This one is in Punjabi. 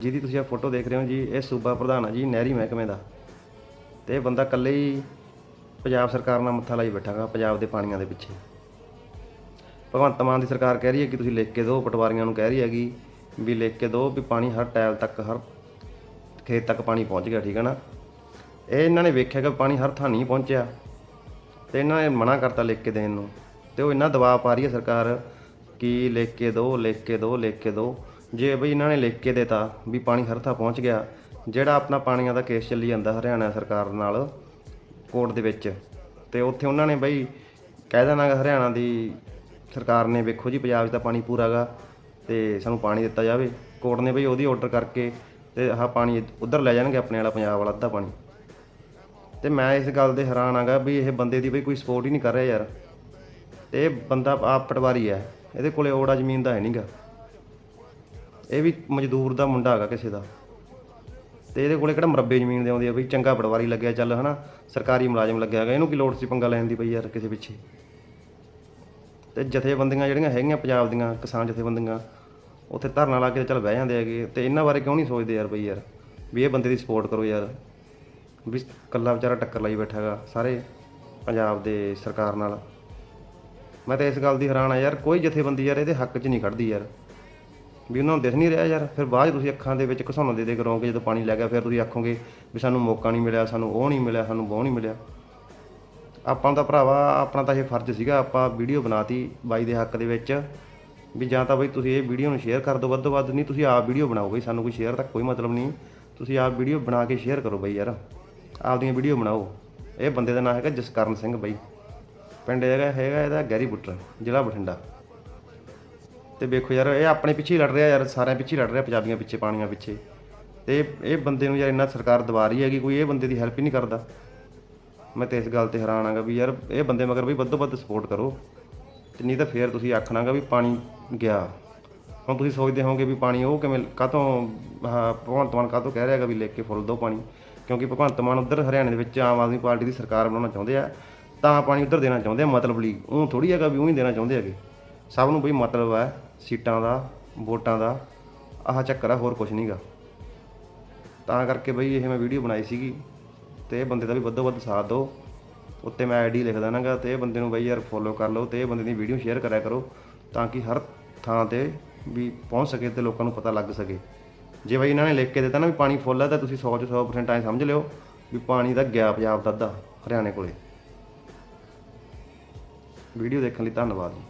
ਜਿਹਦੀ ਤੁਸੀਂ ਇਹ ਫੋਟੋ ਦੇਖ ਰਹੇ ਹੋ ਜੀ, ਇਹ ਸੂਬਾ ਪ੍ਰਧਾਨ ਆ ਜੀ, ਨਹਿਰੀ ਮਹਿਕਮੇ ਦਾ। ਤੇ ਇਹ ਬੰਦਾ ਇਕੱਲੇ ਹੀ ਪੰਜਾਬ ਸਰਕਾਰ ਨਾਲ ਮੱਥਾ ਲਾਈ ਬੈਠਾਗਾ ਪੰਜਾਬ ਦੇ ਪਾਣੀਆਂ ਦੇ ਪਿੱਛੇ। ਭਗਵੰਤ ਮਾਨ ਦੀ ਸਰਕਾਰ ਕਹਿ ਰਹੀ ਹੈ ਕਿ ਤੁਸੀਂ ਲਿਖ ਕੇ ਦਿਓ ਪਟਵਾਰੀਆਂ ਨੂੰ ਕਹਿ ਰਹੀ ਹੈਗੀ ਵੀ ਲਿਖ ਕੇ ਦਿਓ ਵੀ ਪਾਣੀ ਹਰ ਟੈਲ ਤੱਕ, ਹਰ ਖੇਤ ਤੱਕ ਪਾਣੀ ਪਹੁੰਚ ਗਿਆ, ਠੀਕ ਹੈ ਨਾ? ਇਹ ਇਹਨਾਂ ਨੇ ਵੇਖਿਆ ਕਿ ਪਾਣੀ ਹਰ ਥਾਂ ਨਹੀਂ ਪਹੁੰਚਿਆ। ਤੇ ਇਹਨਾਂ ਨੇ ਮਨਾ ਕਰਤਾ ਲਿਖ ਕੇ ਦੇਣ ਨੂੰ। ਤੇ ਉਹ ਇੰਨਾ ਦਬਾਅ ਪਾ ਰਹੀ ਹੈ ਸਰਕਾਰ ਕਿ ਲਿਖ ਕੇ ਦਿਓ ਲਿਖ ਕੇ ਦਿਓ ਲਿਖ ਕੇ ਦਿਓ ਜੇ ਬਈ ਇਹਨਾਂ ਨੇ ਲਿਖ ਕੇ ਦੇਤਾ ਵੀ ਪਾਣੀ ਹਰ ਥਾਂ ਪਹੁੰਚ ਗਿਆ, ਜਿਹੜਾ ਆਪਣਾ ਪਾਣੀਆਂ ਦਾ ਕੇਸ ਚੱਲੀ ਜਾਂਦਾ ਹਰਿਆਣਾ ਸਰਕਾਰ ਨਾਲ, ਕੋਰਟ ਦੇ ਵਿੱਚ, ਤੇ ਉੱਥੇ ਉਹਨਾਂ ਨੇ ਬਈ ਕਹਿ ਦੇਣਾ ਗਾ ਹਰਿਆਣਾ ਦੀ ਸਰਕਾਰ ਨੇ ਵੇਖੋ ਜੀ ਪੰਜਾਬ 'ਚ ਤਾਂ ਪਾਣੀ ਪੂਰਾ ਗਾ, ਤੇ ਸਾਨੂੰ ਪਾਣੀ ਦਿੱਤਾ ਜਾਵੇ, ਕੋਰਟ ਨੇ ਬਈ ਉਹਦੀ ਆਰਡਰ ਕਰਕੇ ਤੇ ਆਹ ਪਾਣੀ ਉਧਰ ਲੈ ਜਾਣਗੇ ਆਪਣੇ ਵਾਲਾ ਪੰਜਾਬ ਵਾਲਾ ਅੱਧਾ ਪਾਣੀ। ਤੇ ਮੈਂ ਇਸ ਗੱਲ ਦੇ ਹੈਰਾਨ ਆਗਾ ਵੀ ਇਹ ਬੰਦੇ ਦੀ ਬਈ ਕੋਈ ਸਪੋਰਟ ਹੀ ਨਹੀਂ ਕਰ ਰਿਹਾ ਯਾਰ। ਤੇ ਇਹ ਬੰਦਾ ਆਪ ਪਟਵਾਰੀ ਹੈ ਇਹਦੇ ਕੋਲੇ ਓੜਾ ਜ਼ਮੀਨ ਦਾ ਹੈ ਨਹੀਂਗਾ ਇਹ ਵੀ ਮਜ਼ਦੂਰ ਦਾ ਮੁੰਡਾ ਹੈਗਾ ਕਿਸੇ ਦਾ। ਤੇ ਇਹਦੇ ਕੋਲੇ ਕਿਹੜਾ ਮਰੱਬੇ ਜ਼ਮੀਨ ਦੇ ਆਉਂਦੀ ਆ ਬਈ ਚੰਗਾ ਪਟਵਾਰੀ ਲੱਗਿਆ ਚੱਲ, ਹਨਾ? ਸਰਕਾਰੀ ਮੁਲਾਜ਼ਮ ਲੱਗਿਆ ਹੈਗਾ, ਇਹਨੂੰ ਕੀ ਲੋੜ ਸੀ ਪੰਗਾ ਲੈਣ ਦੀ ਬਈ ਯਾਰ ਕਿਸੇ ਪਿੱਛੇ? ਤੇ ਜਥੇਬੰਦੀਆਂ ਜਿਹੜੀਆਂ ਹੈਗੀਆਂ ਪੰਜਾਬ ਦੀਆਂ, ਕਿਸਾਨ ਜਥੇਬੰਦੀਆਂ, ਉੱਥੇ ਧਰਨਾ ਲਾ ਕੇ ਚੱਲ ਬਹਿ ਜਾਂਦੇ ਹੈਗੇ। ਤੇ ਇਹਨਾਂ ਬਾਰੇ ਕਿਉਂ ਨਹੀਂ ਸੋਚਦੇ ਯਾਰ ਬਈ ਯਾਰ? ਵੀ ਇਹ ਬੰਦੇ ਦੀ ਸਪੋਰਟ ਕਰੋ ਯਾਰ। ਵੀ ਕੱਲਾ ਵਿਚਾਰਾ ਟੱਕਰ ਲਾਈ ਬੈਠਾ ਹੈਗਾ, ਸਾਰੇ ਪੰਜਾਬ ਦੇ ਸਰਕਾਰ ਨਾਲ। ਮੈਂ ਤਾਂ ਇਸ ਗੱਲ ਦੀ ਹੈਰਾਨ ਆ ਯਾਰ, ਕੋਈ ਜਥੇਬੰਦੀ ਯਾਰ ਇਹਦੇ ਹੱਕ 'ਚ ਨਹੀਂ ਖੜਦੀ ਯਾਰ। ਵੀ ਉਹਨਾਂ ਨੂੰ ਦਿਖ ਨਹੀਂ ਰਿਹਾ ਯਾਰ। ਫਿਰ ਬਾਅਦ 'ਚ ਤੁਸੀਂ ਅੱਖਾਂ ਦੇ ਵਿੱਚ ਘਸਾਉਣਾ ਦੇ ਦੇ ਕਰੋਗੇ ਜਦੋਂ ਪਾਣੀ ਲੱਗ ਗਿਆ, ਫਿਰ ਤੁਸੀਂ ਆਖੋਗੇ ਵੀ ਸਾਨੂੰ ਮੌਕਾ ਨਹੀਂ ਮਿਲਿਆ, ਸਾਨੂੰ ਉਹ ਨਹੀਂ ਮਿਲਿਆ, ਸਾਨੂੰ ਉਹ ਨਹੀਂ ਮਿਲਿਆ। ਆਪਾਂ ਤਾਂ ਭਰਾਵਾ, ਆਪਣਾ ਤਾਂ ਇਹ ਫਰਜ਼ ਸੀਗਾ, ਆਪਾਂ ਵੀਡੀਓ ਬਣਾਤੀ ਬਾਈ ਦੇ ਹੱਕ ਦੇ ਵਿੱਚ ਵੀ ਜਾਂ ਤਾਂ ਬਈ ਤੁਸੀਂ ਇਹ ਵੀਡੀਓ ਨੂੰ ਸ਼ੇਅਰ ਕਰ ਦਿਓ ਵੱਧ ਤੋਂ ਵੱਧ। ਨਹੀਂ, ਤੁਸੀਂ ਆਪ ਵੀਡੀਓ ਬਣਾਓ ਬਈ, ਸਾਨੂੰ ਕੋਈ ਸ਼ੇਅਰ ਦਾ ਕੋਈ ਮਤਲਬ ਨਹੀਂ। ਤੁਸੀਂ ਆਪ ਵੀਡੀਓ ਬਣਾ ਕੇ ਸ਼ੇਅਰ ਕਰੋ ਬਈ ਯਾਰ। ਆਪਦੀਆਂ ਵੀਡੀਓ ਬਣਾਓ। ਇਹ ਬੰਦੇ ਦਾ ਨਾਮ ਹੈਗਾ ਜਸਕਰਨ ਸਿੰਘ ਬਈ। ਪਿੰਡ ਹੈਗਾ ਹੈਗਾ, ਇਹਦਾ ਗੈਰੀ ਬੁੱਟਰ ਜ਼ਿਲ੍ਹਾ ਬਠਿੰਡਾ। ਤੇ ਵੇਖੋ ਯਾਰ, ਇਹ ਆਪਣੇ ਪਿੱਛੇ ਹੀ ਲੜ ਰਿਹਾ ਯਾਰ, ਸਾਰਿਆਂ ਪਿੱਛੇ ਹੀ ਲੜ ਰਿਹਾ ਪੰਜਾਬੀਆਂ ਪਿੱਛੇ, ਪਾਣੀਆਂ ਪਿੱਛੇ। ਤੇ ਇਹ- ਬੰਦੇ ਨੂੰ ਯਾਰ ਇੰਨਾ ਸਰਕਾਰ ਦਬਾ ਰਹੀ ਹੈਗੀ, ਕੋਈ ਇਹ ਬੰਦੇ ਦੀ ਹੈਲਪ ਹੀ ਨਹੀਂ ਕਰਦਾ। ਮੈਂ ਤੇ ਇਸ ਗੱਲ ਤੇ ਹੈਰਾਨ ਆਂਗਾ ਵੀ ਯਾਰ, ਇਹ ਬੰਦੇ ਮਗਰ ਵੀ ਵੱਧੋ ਵੱਧ ਸਪੋਰਟ ਕਰੋ। ਤੇ ਨਹੀਂ ਤਾਂ ਫੇਰ ਤੁਸੀਂ ਆਖਣਾਗਾ ਵੀ ਪਾਣੀ ਗਿਆ। ਹੁਣ ਤੁਸੀਂ ਸੋਚਦੇ ਹੋਵੋਗੇ ਵੀ ਪਾਣੀ ਉਹ ਕਿਵੇਂ, ਕਾਹਤੋਂ ਆਹ ਭਗਵੰਤ ਮਾਨ ਕਾਹਤੋਂ ਕਹਿ ਰਿਹਾਗਾ ਵੀ ਲੈ ਕੇ ਫੁੱਲ ਦੋ ਪਾਣੀ। ਕਿਉਂਕਿ ਭਗਵੰਤ ਮਾਨ ਉਧਰ ਹਰਿਆਣੇ ਦੇ ਵਿੱਚ ਆਮ ਆਦਮੀ ਪਾਰਟੀ ਦੀ ਸਰਕਾਰ ਬਣਾਉਣਾ ਚਾਹੁੰਦੇ ਆ, ਤਾਂ ਪਾਣੀ ਉਧਰ ਦੇਣਾ ਚਾਹੁੰਦੇ ਆ, ਮਤਲਬ ਲਈ। ਉਹ ਥੋੜੀ ਹੈਗਾ ਵੀ ਉਹ ਹੀ ਦੇਣਾ ਚਾਹੁੰਦੇ ਹੈਗੇ। ਸਭ ਨੂੰ ਬਈ ਮਤਲਬ ਹੈ, ਸੀਟਾਂ ਦਾ, ਵੋਟਾਂ ਦਾ, ਆਹ ਚੱਕਰ ਆ ਹੋਰ ਕੁਝ ਨਹੀਂਗਾ ਤਾਂ ਕਰਕੇ ਬਈ ਇਹ ਮੈਂ ਵੀਡੀਓ ਬਣਾਈ ਸੀਗੀ, ਤੇ ਇਹ ਬੰਦੇ ਦਾ ਵੀ ਵੱਧੋ ਵੱਧ ਸਾਥ ਦਿਓ। ਉੱਤੇ ਮੈਂ ਆਈਡੀ ਲਿਖ ਦੇਣਾਗਾ ਤੇ ਇਹ ਬੰਦੇ ਨੂੰ ਬਈ ਯਾਰ ਫੋਲੋ ਕਰ ਲਓ, ਤੇ ਇਹ ਬੰਦੇ ਦੀ ਵੀਡੀਓ ਸ਼ੇਅਰ ਕਰਿਆ ਕਰੋ, ਤਾਂ ਕਿ ਹਰ ਥਾਂ ਤੇ ਵੀ ਪਹੁੰਚ ਸਕੇ ਤੇ ਲੋਕਾਂ ਨੂੰ ਪਤਾ ਲੱਗ ਸਕੇ। ਜੇ ਬਈ ਇਹਨਾਂ ਨੇ ਲਿਖ ਕੇ ਦਿੱਤਾ ਨਾ ਵੀ ਪਾਣੀ ਫੁੱਲ ਹੈ, ਤਾਂ ਤੁਸੀਂ 100 ਚ 100% ਐ ਸਮਝ ਲਿਓ ਵੀ ਪਾਣੀ ਦਾ ਗਿਆ ਪੰਜਾਬ ਦਾ ਅੱਧਾ ਹਰਿਆਣੇ ਕੋਲੇ। ਵੀਡੀਓ ਦੇਖਣ ਲਈ ਧੰਨਵਾਦ ਜੀ।